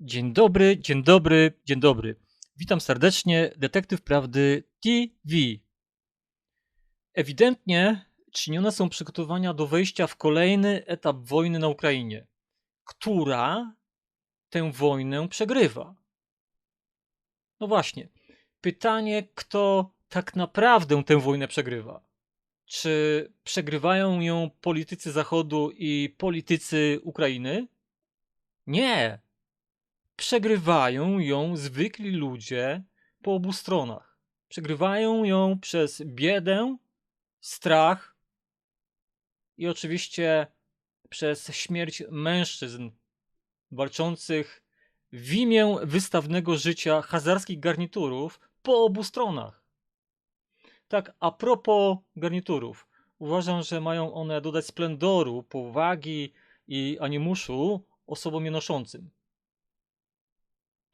Dzień dobry, dzień dobry, dzień dobry. Witam serdecznie, detektyw prawdy TV. Ewidentnie czynione są przygotowania do wejścia w kolejny etap wojny na Ukrainie, która tę wojnę przegrywa. No właśnie, pytanie, kto tak naprawdę tę wojnę przegrywa? Czy przegrywają ją politycy Zachodu i politycy Ukrainy? Nie. Przegrywają ją zwykli ludzie po obu stronach. Przegrywają ją przez biedę, strach i oczywiście przez śmierć mężczyzn walczących w imię wystawnego życia hazarskich garniturów po obu stronach. Tak, a propos garniturów, uważam, że mają one dodać splendoru, powagi i animuszu osobom je noszącym.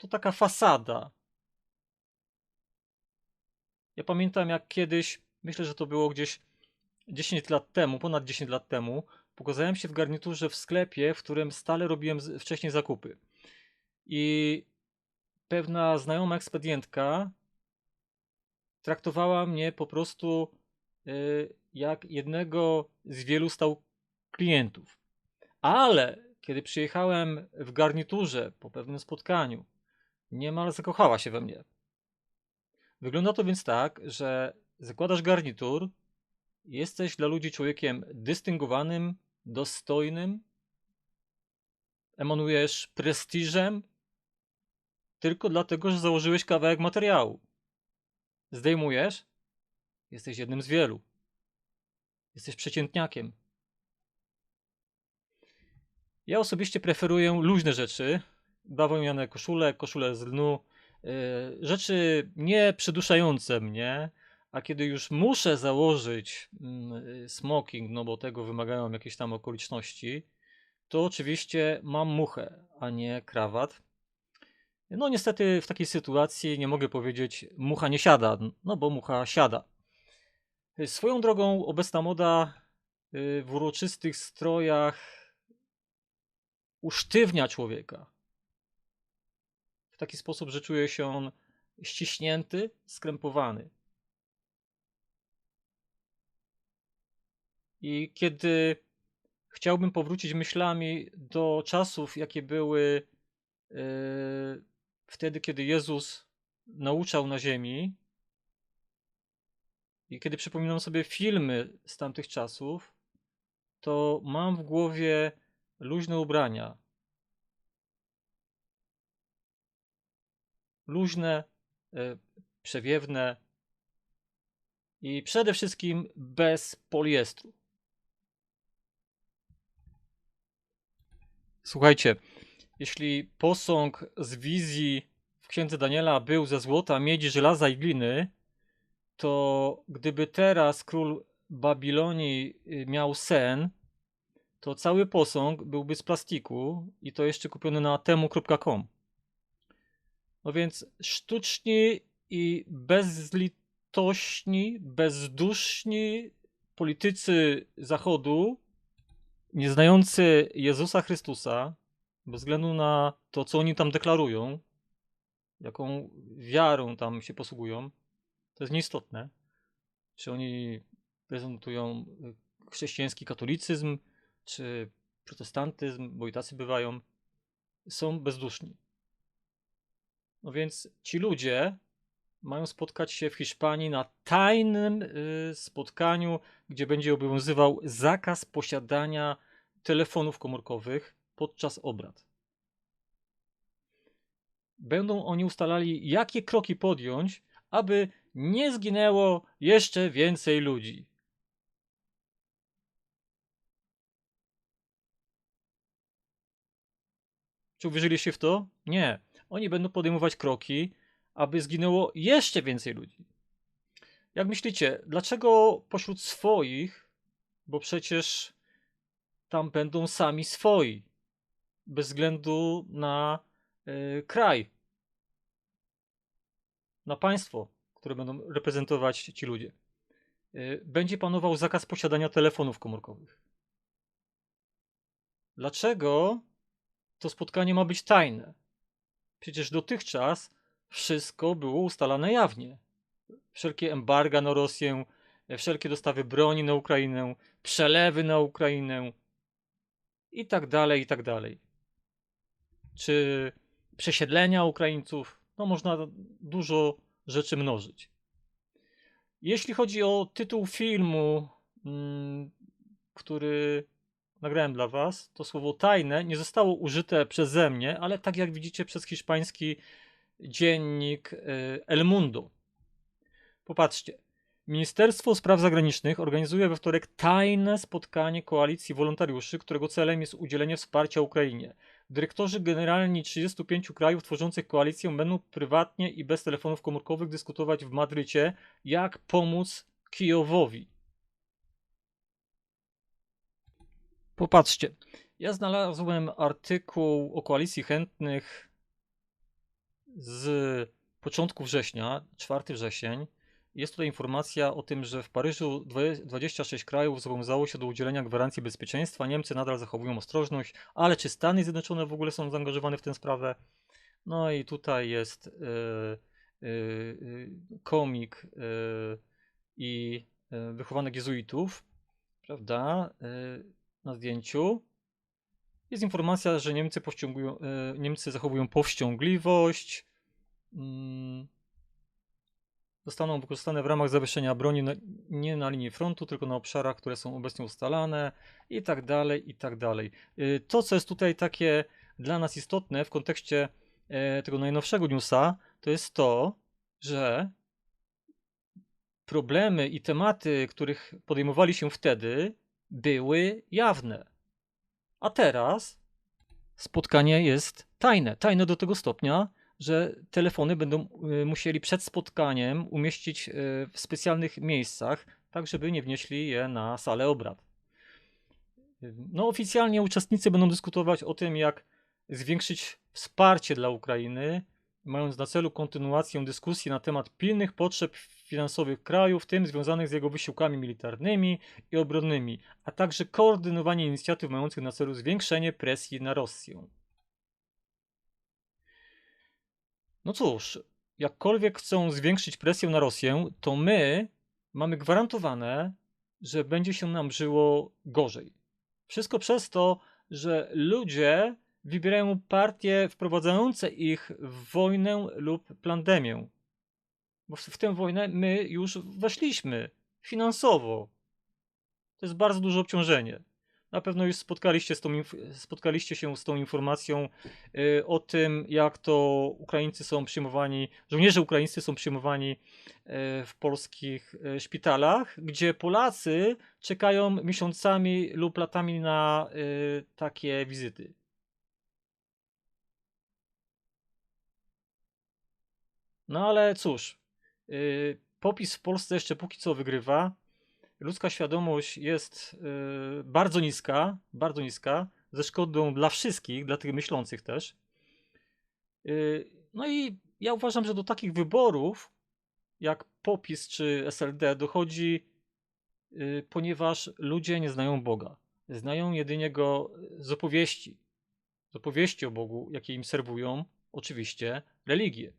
To taka fasada. Ja pamiętam, jak kiedyś, myślę, że to było gdzieś 10 lat temu, ponad 10 lat temu, pokazałem się w garniturze w sklepie, w którym stale robiłem wcześniej zakupy. I pewna znajoma ekspedientka traktowała mnie po prostu y, jak jednego z wielu stał klientów. Ale kiedy przyjechałem w garniturze po pewnym spotkaniu, niemal zakochała się we mnie. Wygląda to więc tak, że zakładasz garnitur, jesteś dla ludzi człowiekiem dystyngowanym, dostojnym, emanujesz prestiżem, tylko dlatego, że założyłeś kawałek materiału. Zdejmujesz, jesteś jednym z wielu. Jesteś przeciętniakiem. Ja osobiście preferuję luźne rzeczy, bawełniane koszule, koszule z lnu, yy, rzeczy nie przyduszające mnie, a kiedy już muszę założyć mm, y, smoking, no bo tego wymagają jakieś tam okoliczności, to oczywiście mam muchę, a nie krawat. No niestety w takiej sytuacji nie mogę powiedzieć mucha nie siada, no bo mucha siada. Y, Swoją drogą obecna moda y, w uroczystych strojach usztywnia człowieka. Taki sposób, że czuje się on ściśnięty, skrępowany. I kiedy chciałbym powrócić myślami do czasów, jakie były yy, wtedy, kiedy Jezus nauczał na ziemi, i kiedy przypominam sobie filmy z tamtych czasów, to mam w głowie luźne ubrania. Luźne, e, przewiewne i przede wszystkim bez poliestru. Słuchajcie, jeśli posąg z wizji w księdze Daniela był ze złota, miedzi, żelaza i gliny, to gdyby teraz król Babilonii y, miał sen, to cały posąg byłby z plastiku i to jeszcze kupiony na temu.com. No więc sztuczni i bezlitośni, bezduszni politycy Zachodu, nie znający Jezusa Chrystusa, bez względu na to, co oni tam deklarują, jaką wiarą tam się posługują, to jest nieistotne. Czy oni prezentują y, chrześcijański katolicyzm, czy protestantyzm, bo i tacy bywają, są bezduszni. No więc ci ludzie mają spotkać się w Hiszpanii na tajnym y, spotkaniu, gdzie będzie obowiązywał zakaz posiadania telefonów komórkowych podczas obrad. Będą oni ustalali, jakie kroki podjąć, aby nie zginęło jeszcze więcej ludzi. Czy uwierzyliście w to? Nie. Oni będą podejmować kroki, aby zginęło jeszcze więcej ludzi. Jak myślicie, dlaczego pośród swoich, bo przecież tam będą sami swoi, bez względu na y, kraj, na państwo, które będą reprezentować ci ludzie, y, będzie panował zakaz posiadania telefonów komórkowych. Dlaczego to spotkanie ma być tajne? Przecież dotychczas wszystko było ustalane jawnie. Wszelkie embarga na Rosję, wszelkie dostawy broni na Ukrainę, przelewy na Ukrainę i tak dalej, i tak dalej. Czy przesiedlenia Ukraińców? No można dużo rzeczy mnożyć. Jeśli chodzi o tytuł filmu, mm, który nagrałem dla Was, to słowo tajne nie zostało użyte przeze mnie, ale tak jak widzicie przez hiszpański dziennik y, El Mundo. Popatrzcie. Ministerstwo Spraw Zagranicznych organizuje we wtorek tajne spotkanie koalicji wolontariuszy, którego celem jest udzielenie wsparcia Ukrainie. Dyrektorzy generalni 35 krajów tworzących koalicję będą prywatnie i bez telefonów komórkowych dyskutować w Madrycie, jak pomóc Kijowowi. Popatrzcie, ja znalazłem artykuł o koalicji chętnych z początku września, 4 wrzesień. Jest tutaj informacja o tym, że w Paryżu 26 krajów zobowiązało się do udzielenia gwarancji bezpieczeństwa. Niemcy nadal zachowują ostrożność, ale czy Stany Zjednoczone w ogóle są zaangażowane w tę sprawę? No i tutaj jest yy, yy, komik yy, i wychowanek jezuitów, prawda, na zdjęciu. Jest informacja, że Niemcy, powściągują, Niemcy zachowują powściągliwość. Mm, zostaną wykorzystane w ramach zawieszenia broni na, nie na linii frontu, tylko na obszarach, które są obecnie ustalane i tak dalej, i tak dalej. Y, to, co jest tutaj takie dla nas istotne w kontekście e, tego najnowszego newsa, to jest to, że problemy i tematy, których podejmowali się wtedy, były jawne. A teraz spotkanie jest tajne. Tajne do tego stopnia, że telefony będą y, musieli przed spotkaniem umieścić y, w specjalnych miejscach, tak żeby nie wnieśli je na salę obrad. No, oficjalnie uczestnicy będą dyskutować o tym, jak zwiększyć wsparcie dla Ukrainy, mając na celu kontynuację dyskusji na temat pilnych potrzeb finansowych kraju, w tym związanych z jego wysiłkami militarnymi i obronnymi, a także koordynowanie inicjatyw mających na celu zwiększenie presji na Rosję. No cóż, jakkolwiek chcą zwiększyć presję na Rosję, to my mamy gwarantowane, że będzie się nam żyło gorzej. Wszystko przez to, że ludzie wybierają partie wprowadzające ich w wojnę lub pandemię. Bo w tę wojnę my już weszliśmy finansowo. To jest bardzo duże obciążenie. Na pewno już spotkaliście, tą, spotkaliście się z tą informacją y, o tym, jak to Ukraińcy są przyjmowani, żołnierze ukraińscy są przyjmowani y, w polskich y, szpitalach, gdzie Polacy czekają miesiącami lub latami na takie wizyty. No ale cóż, popis w Polsce jeszcze póki co wygrywa ludzka świadomość jest y, bardzo niska, bardzo niska, ze szkodą dla wszystkich, dla tych myślących też. Y, no i ja uważam, że do takich wyborów, jak popis czy SLD, dochodzi, y, ponieważ ludzie nie znają Boga. Znają jedynie go z opowieści. Z opowieści o Bogu, jakie im serwują, oczywiście, religie.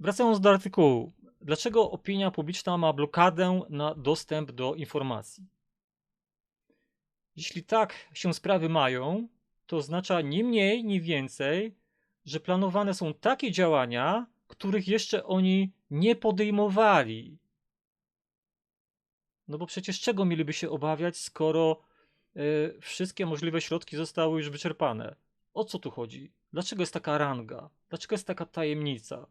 Wracając do artykułu. Dlaczego opinia publiczna ma blokadę na dostęp do informacji? Jeśli tak się sprawy mają, to oznacza ni mniej, ni więcej, że planowane są takie działania, których jeszcze oni nie podejmowali. No bo przecież czego mieliby się obawiać, skoro y, wszystkie możliwe środki zostały już wyczerpane? O co tu chodzi? Dlaczego jest taka ranga? Dlaczego jest taka tajemnica?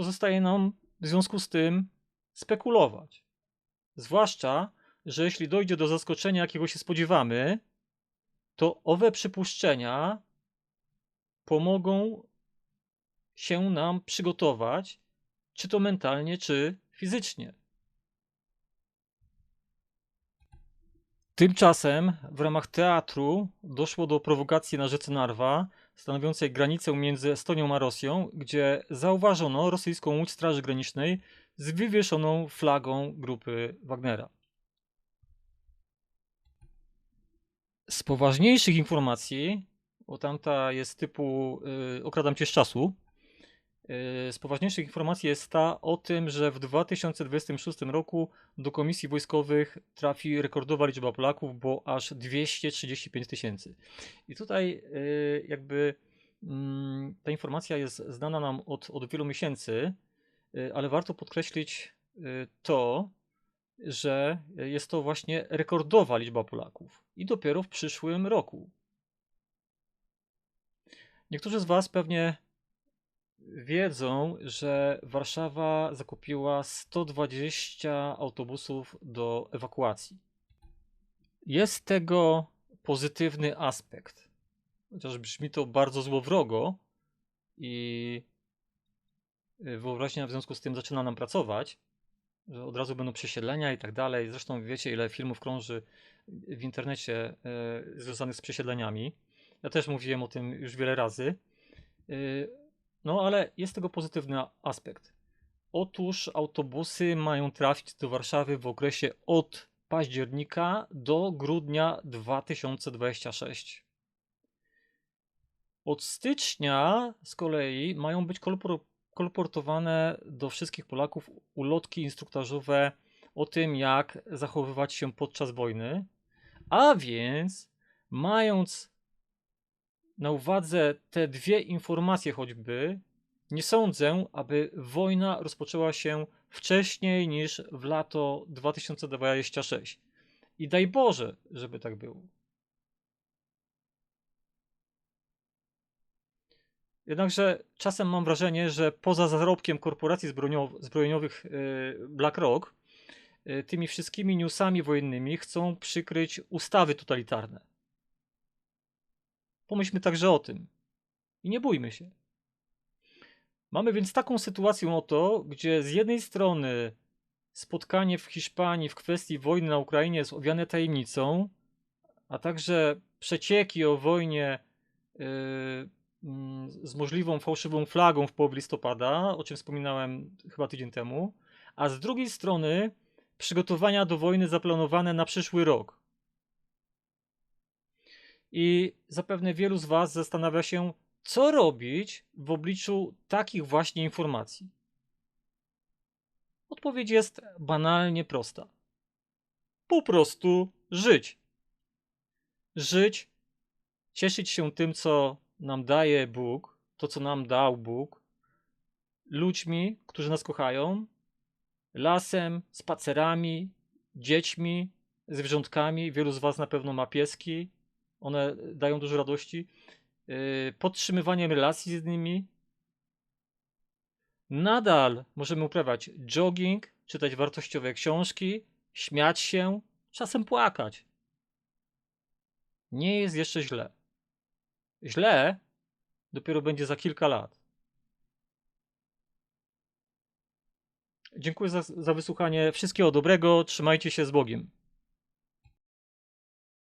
Pozostaje nam w związku z tym spekulować. Zwłaszcza, że jeśli dojdzie do zaskoczenia, jakiego się spodziewamy, to owe przypuszczenia pomogą się nam przygotować, czy to mentalnie, czy fizycznie. Tymczasem w ramach teatru doszło do prowokacji na rzece Narwa, stanowiącej granicę między Estonią a Rosją, gdzie zauważono rosyjską łódź Straży Granicznej z wywieszoną flagą grupy Wagnera. Z poważniejszych informacji bo tamta jest typu y, okradam cię z czasu. Y, z poważniejszych informacji jest ta o tym, że w 2026 roku do komisji wojskowych trafi rekordowa liczba Polaków, bo aż 235 tysięcy. I tutaj y, jakby mm, ta informacja jest znana nam od, od wielu miesięcy, y, ale warto podkreślić to, że jest to właśnie rekordowa liczba Polaków i dopiero w przyszłym roku. Niektórzy z Was pewnie wiedzą, że Warszawa zakupiła 120 autobusów do ewakuacji. Jest tego pozytywny aspekt. Chociaż brzmi to bardzo złowrogo i wyobraźnia w związku z tym zaczyna nam pracować, że od razu będą przesiedlenia i tak dalej. Zresztą wiecie, ile filmów krąży w internecie e, związanych z przesiedleniami. Ja też mówiłem o tym już wiele razy. No ale jest tego pozytywny aspekt. Otóż autobusy mają trafić do Warszawy w okresie od października do grudnia 2026. Od stycznia z kolei mają być kolportowane do wszystkich Polaków ulotki instruktażowe o tym, jak zachowywać się podczas wojny. A więc, mając na uwadze te dwie informacje choćby, nie sądzę, aby wojna rozpoczęła się wcześniej niż w lato 2026. I daj Boże, żeby tak było. Jednakże czasem mam wrażenie, że poza zarobkiem korporacji zbrojeniowych y, BlackRock, y, tymi wszystkimi newsami wojennymi chcą przykryć ustawy totalitarne. Pomyślmy także o tym. I nie bójmy się. Mamy więc taką sytuację oto, gdzie z jednej strony spotkanie w Hiszpanii w kwestii wojny na Ukrainie jest owiane tajemnicą, a także przecieki o wojnie yy, z możliwą fałszywą flagą w połowie listopada, o czym wspominałem chyba tydzień temu, a z drugiej strony przygotowania do wojny zaplanowane na przyszły rok. I zapewne wielu z Was zastanawia się, co robić w obliczu takich właśnie informacji. Odpowiedź jest banalnie prosta. Po prostu żyć. Żyć, cieszyć się tym, co nam daje Bóg, to, co nam dał Bóg, ludźmi, którzy nas kochają, lasem, spacerami, dziećmi, zwierzątkami. Wielu z Was na pewno ma pieski, one dają dużo radości. Yy, podtrzymywaniem relacji z innymi. Nadal możemy uprawiać jogging, czytać wartościowe książki, śmiać się, czasem płakać. Nie jest jeszcze źle. Źle dopiero będzie za kilka lat. Dziękuję za, za wysłuchanie. Wszystkiego dobrego. Trzymajcie się z Bogiem.